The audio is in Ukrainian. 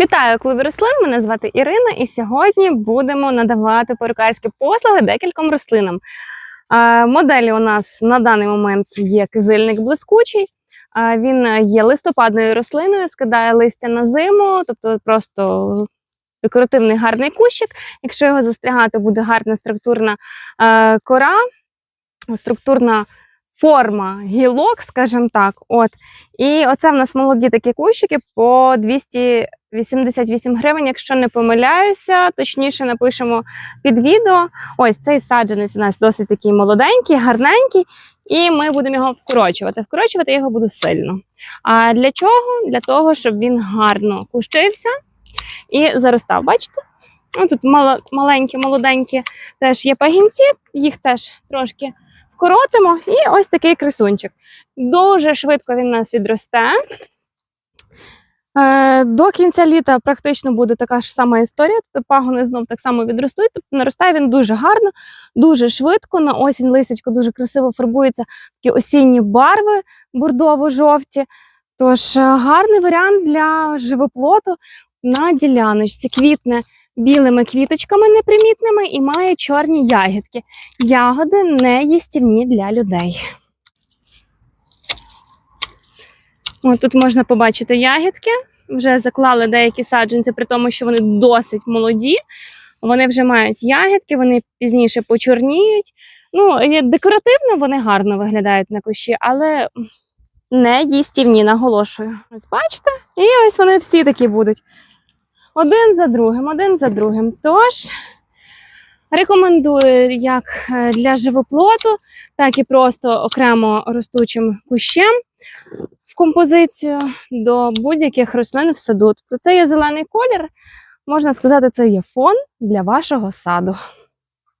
Вітаю клубі рослин. Мене звати Ірина, і сьогодні будемо надавати перукарські послуги декільком рослинам. Моделі у нас на даний момент є кизильник блискучий. Він є листопадною рослиною, скидає листя на зиму, тобто просто декоративний гарний кущик. Якщо його застрягати, буде гарна структурна кора, структурна форма гілок, скажімо так. От. І оце в нас молоді такі кущики по 288 гривень, якщо не помиляюся, точніше напишемо під відео. Ось цей саджанець у нас досить такий молоденький, гарненький, і ми будемо його вкорочувати. Вкорочувати його буду сильно. А для чого? Для того, щоб він гарно кущився і заростав. Бачите? Ну, тут мало, маленькі, молоденькі теж є пагінці, їх теж трошки вкоротимо. І ось такий красунчик. Дуже швидко він у нас відросте. Е, До кінця літа практично буде така ж сама історія, тобто пагони знов так само відростуть. Тобто наростає він дуже гарно, дуже швидко. На осінь лисячко дуже красиво фарбується такі осінні барви бордово-жовті. Тож е, гарний варіант для живоплоту на діляночці. Квітне білими квіточками непримітними і має чорні ягідки. Ягоди не їстівні для людей. От тут можна побачити ягідки. Вже заклали деякі саджанці, при тому, що вони досить молоді. Вони вже мають ягідки, вони пізніше почорніють. Ну, декоративно вони гарно виглядають на кущі, але не їстівні, наголошую. Ось бачите? І ось вони всі такі будуть. Один за другим, один за другим. Тож рекомендую як е, для живоплоту, так і просто окремо ростучим кущем в композицію до будь-яких рослин в саду. Тобто це є зелений колір, можна сказати, це є фон для вашого саду.